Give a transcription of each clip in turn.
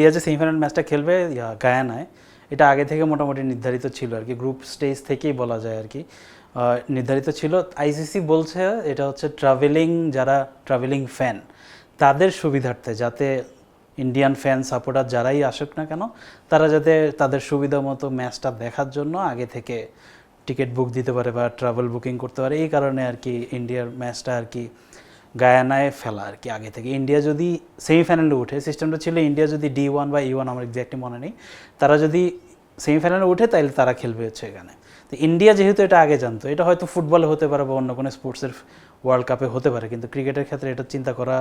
India যে semifinal ম্যাচটা খেলবে গায়ানায়, এটা আগে থেকে মোটামুটি নির্ধারিত ছিল আর কি গ্রুপ স্টেজ থেকেই বলা যায় আর কি। নির্ধারিত ছিল। আইসিসি বলছে, এটা হচ্ছে ট্রাভেলিং যারা ট্রাভেলিং ফ্যান তাদের সুবিধার্থে যাতে ইন্ডিয়ান ফ্যান সাপোর্টার যারাই আসুক না কেন, তারা যাতে তাদের সুবিধা মতো ম্যাচটা দেখার জন্য আগে থেকে টিকিট বুক দিতে পারে বা ট্রাভেল বুকিং করতে পারে। এই কারণে আর কি ইন্ডিয়ার ম্যাচটা আর কি গায়ানায় ফেলা আর কি আগে থেকে। ইন্ডিয়া যদি সেমিফাইনালে উঠে সিস্টেমটা ছিল ইন্ডিয়া যদি ডি ওয়ান বা ই ওয়ান আমার এক্স্যাক্টলি মনে নেই, তারা যদি সেমিফাইনালে উঠে তাহলে তারা খেলবে হচ্ছে এখানে। তো ইন্ডিয়া যেহেতু এটা আগে জানতো, এটা হয়তো ফুটবলে হতে পারে বা অন্য কোনো স্পোর্টসের ওয়ার্ল্ড কাপে হতে পারে, কিন্তু ক্রিকেটের ক্ষেত্রে এটা চিন্তা করা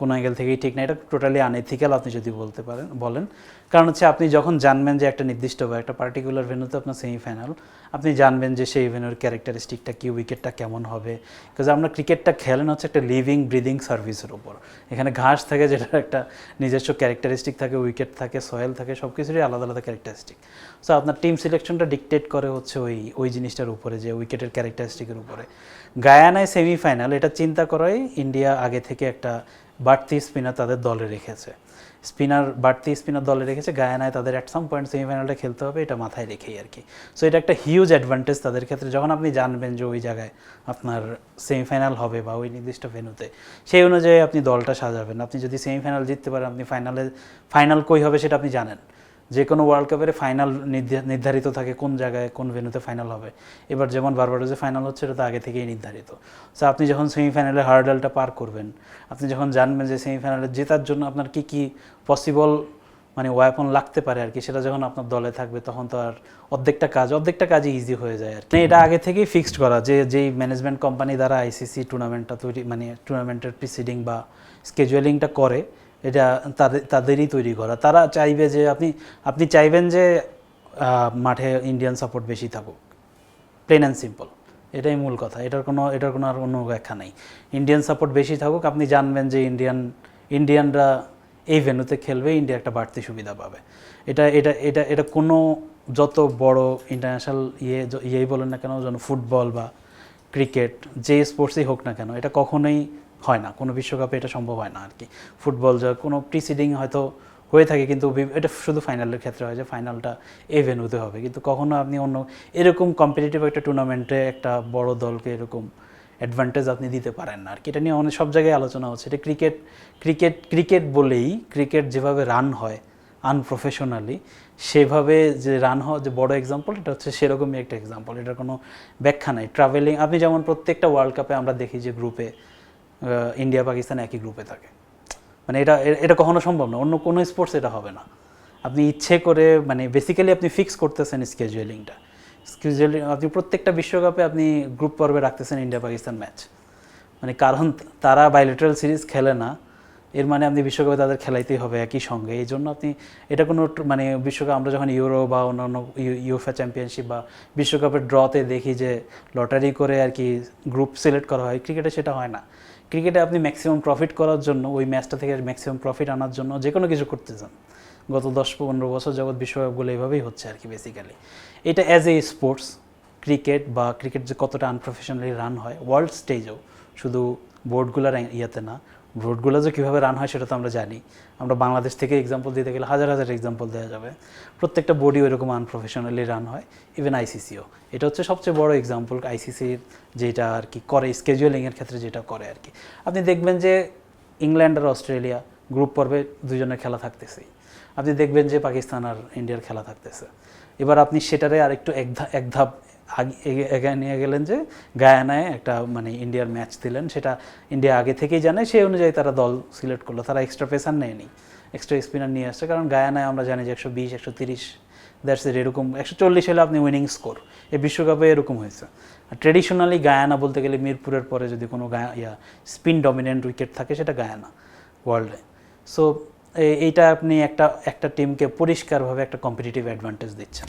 কোনো অ্যাঙ্গেল থেকেই ঠিক না, এটা টোটালি আনএথিক্যাল আপনি যদি বলতে পারেন, বলেন। কারণ হচ্ছে আপনি যখন জানবেন যে একটা নির্দিষ্ট বা একটা পার্টিকুলার ভেন্যুতে আপনার সেমিফাইনাল আপনি জানবেন যে সেই ভেন্যুর ক্যারেক্টারিস্টিকটা কি উইকেটটা কেমন হবে। বিকজ আমরা ক্রিকেটটা খেলেন হচ্ছে একটা লিভিং ব্রিদিং সার্ভিসের উপর। এখানে ঘাস থাকে, যেটা একটা নিজস্ব ক্যারেক্টারিস্টিক থাকে উইকেট থাকে সয়েল থাকে সব কিছুরই আলাদা আলাদা ক্যারেক্টারিস্টিক সো আপনার টিম সিলেকশনটা ডিকটেট করে হচ্ছে ওই ওই জিনিসটার উপরে, যে উইকেটের ক্যারেক্টারিস্টিকের উপরে। গায়ানায় সেমিফাইনাল এটা চিন্তা করাই ইন্ডিয়া আগে থেকে একটা বাড়তি স্পিনার তাদের দলে রেখেছে। স্পিনার বাড়তি স্পিনার দলে রেখেছে, গায়ানায় তাদের অ্যাট সাম পয়েন্ট সেমিফাইনালটা খেলতে হবে, এটা মাথায় রেখেই আর কি। সো এটা একটা হিউজ অ্যাডভান্টেজ তাদের ক্ষেত্রে। যখন আপনি জানবেন যে ওই জায়গায় আপনার সেমিফাইনাল হবে বা ওই নির্দিষ্ট ভেনুতে সেই অনুযায়ী আপনি দলটা সাজাবেন। আপনি যদি সেমিফাইনাল জিততে পারেন, আপনি ফাইনালে ফাইনাল কই হবে সেটা আপনি জানেন। যে কোনো ওয়ার্ল্ড কাপের ফাইনাল নির্ধারিত থাকে কোন জায়গায়, কোন ভেন্যুতে ফাইনাল হবে। এবার যেমন বারবাডোজে ফাইনাল হচ্ছে, এটা তো আগে থেকেই নির্ধারিত। সো আপনি যখন সেমিফাইনালে হার্ডেলটা পার করবেন, আপনি যখন জানবেন যে সেমিফাইনালে জেতার জন্য আপনার কি কি পসিবল মানে ওয়াপন লাগতে পারে আর কি, সেটা যখন আপনার দলে থাকবে, তখন তো আর অর্ধেকটা কাজ, অর্ধেকটা কাজই ইজি হয়ে যায় আর কি। মানে এটা আগে থেকেই ফিক্সড করা, যে, যেই ম্যানেজমেন্ট কোম্পানি দ্বারা আইসিসি টুর্নামেন্টটা তৈরি মানে টুর্নামেন্টের প্রিসিডিং বা স্কেজুয়ালিংটা করে এটা তাদের, তাদেরই তৈরি করা। তারা চাইবে যে আপনি আপনি চাইবেন যে মাঠে ইন্ডিয়ান সাপোর্ট বেশি থাকুক। প্লেন অ্যান্ড সিম্পল এটাই মূল কথা। এটার কোনো এটার কোনো আর অন্য ব্যাখ্যা নেই। ইন্ডিয়ান সাপোর্ট বেশি থাকুক, আপনি জানবেন যে ইন্ডিয়ান ইন্ডিয়ানরা এই ভেন্যুতে খেলবে ইন্ডিয়া একটা বাড়তি সুবিধা পাবে। এটা এটা এটা এটা কোনো যত বড় ইন্টারন্যাশনাল ইয়ে ইয়েই বলেন না কেন, যেন ফুটবল বা ক্রিকেট যে স্পোর্টসই হোক না কেন, এটা কখনোই হয় না। কোনো বিশ্বকাপে এটা সম্ভব হয় না আর কি ফুটবল যা কোনো প্রিসিডিং হয়তো হয়ে থাকে কিন্তু এটা শুধু ফাইনালের ক্ষেত্রে হয় যে ফাইনালটা এই ভেন্যুতে হবে। কিন্তু কখনো আপনি অন্য এরকম কম্পিটিটিভ একটা টুর্নামেন্টে একটা বড় দলকে এরকম অ্যাডভান্টেজ আপনি দিতে পারেন না আর কি এটা নিয়ে অনেক সব জায়গায় আলোচনা হচ্ছে। এটা ক্রিকেট ক্রিকেট ক্রিকেট বলেই ক্রিকেট যেভাবে রান হয় আনপ্রফেশনালি সেভাবে যে রান হওয়া যে বড় এক্সাম্পল এটা হচ্ছে সেরকমই একটা এক্সাম্পল এটার কোনো ব্যাখ্যা নাই। ট্রাভেলিং আপনি যেমন প্রত্যেকটা ওয়ার্ল্ড কাপে আমরা দেখি যে গ্রুপে ইন্ডিয়া, পাকিস্তান একই গ্রুপে থাকে। মানে এটা এটা কখনো সম্ভব না। অন্য কোনো স্পোর্টস এটা হবে না। আপনি ইচ্ছে করে মানে বেসিক্যালি আপনি ফিক্স করতেছেন স্কেজুয়েলিংটা স্কেজুয়ালিং আপনি প্রত্যেকটা বিশ্বকাপে আপনি গ্রুপ পর্বে রাখতেছেন ইন্ডিয়া পাকিস্তান ম্যাচ মানে কারণ তারা বাইলেটারাল সিরিজ খেলে না। এর মানে আপনি বিশ্বকাপে তাদের খেলাইতেই হবে একই সঙ্গে। এই জন্য আপনি, এটা কোনো মানে বিশ্বকাপ, আমরা যখন ইউরো বা অন্যান্য ইউএফএ চ্যাম্পিয়নশিপ বা বিশ্বকাপের ড্রতে দেখি যে লটারি করে আর কি গ্রুপ সিলেক্ট করা হয় ক্রিকেটে সেটা হয় না। ক্রিকেটে আপনি ম্যাক্সিমাম প্রফিট করার জন্য, ওই ম্যাচটা থেকে ম্যাক্সিমাম প্রফিট আনার জন্য যে কোনো কিছু করতে চান। গত দশ পনেরো বছর জগৎ বিশ্বকাপগুলো এইভাবেই হচ্ছে আর কি বেসিক্যালি এটা অ্যাজ এ স্পোর্টস ক্রিকেট বা ক্রিকেট যে কতটা আনপ্রফেশনালি রান হয় ওয়ার্ল্ড স্টেজেও শুধু বোর্ডগুলোর ইয়েতে না বোর্ডগুলো যে কীভাবে রান হয় সেটা তো আমরা জানি। আমরা বাংলাদেশ থেকে এক্সাম্পল দিতে গেলে হাজার হাজার এক্সাম্পল দেওয়া যাবে। প্রত্যেকটা বোর্ডই ওইরকম আনপ্রফেশনালি রান হয় ইভেন আইসিসিও এটা হচ্ছে সবচেয়ে বড় এক্সাম্পল আইসিসির যেটা আর কি করে স্কেজুয়ালিংয়ের ক্ষেত্রে যেটা করে আর কি। আপনি দেখবেন যে ইংল্যান্ড আর অস্ট্রেলিয়া গ্রুপ পর্বে দুজনের খেলা থাকতেছেই। আপনি দেখবেন যে পাকিস্তান আর ইন্ডিয়ার খেলা থাকতেছে। এবার আপনি সেটারে আরেকটু এক ধা- এক ধাপ এগিয়ে নিয়ে গেলেন যে গায়ানায় একটা মানে ইন্ডিয়ার ম্যাচ দিলেন, সেটা ইন্ডিয়া আগে থেকেই জানে, সেই অনুযায়ী তারা দল সিলেক্ট করল, তারা এক্সট্রা পেসার নেয়নি এক্সট্রা স্পিনার নিয়ে আসছে, কারণ গায়ানায় আমরা জানি যে একশো বিশ, একশো তিরিশ দ্যাটস এর এরকম, একশো চল্লিশ হলে আপনি উইনিং স্কোর এই বিশ্বকাপে এরকম হয়েছে। ট্রেডিশনালি গায়ানা বলতে গেলে মিরপুরের পরে যদি কোনো গায়া ইয়া স্পিন ডমিনেন্ট উইকেট থাকে, সেটা গায়ানা ওয়ার্ল্ডে সো এইটা আপনি একটা একটা টিমকে পরিষ্কারভাবে একটা কম্পিটিটিভ অ্যাডভান্টেজ দিচ্ছেন।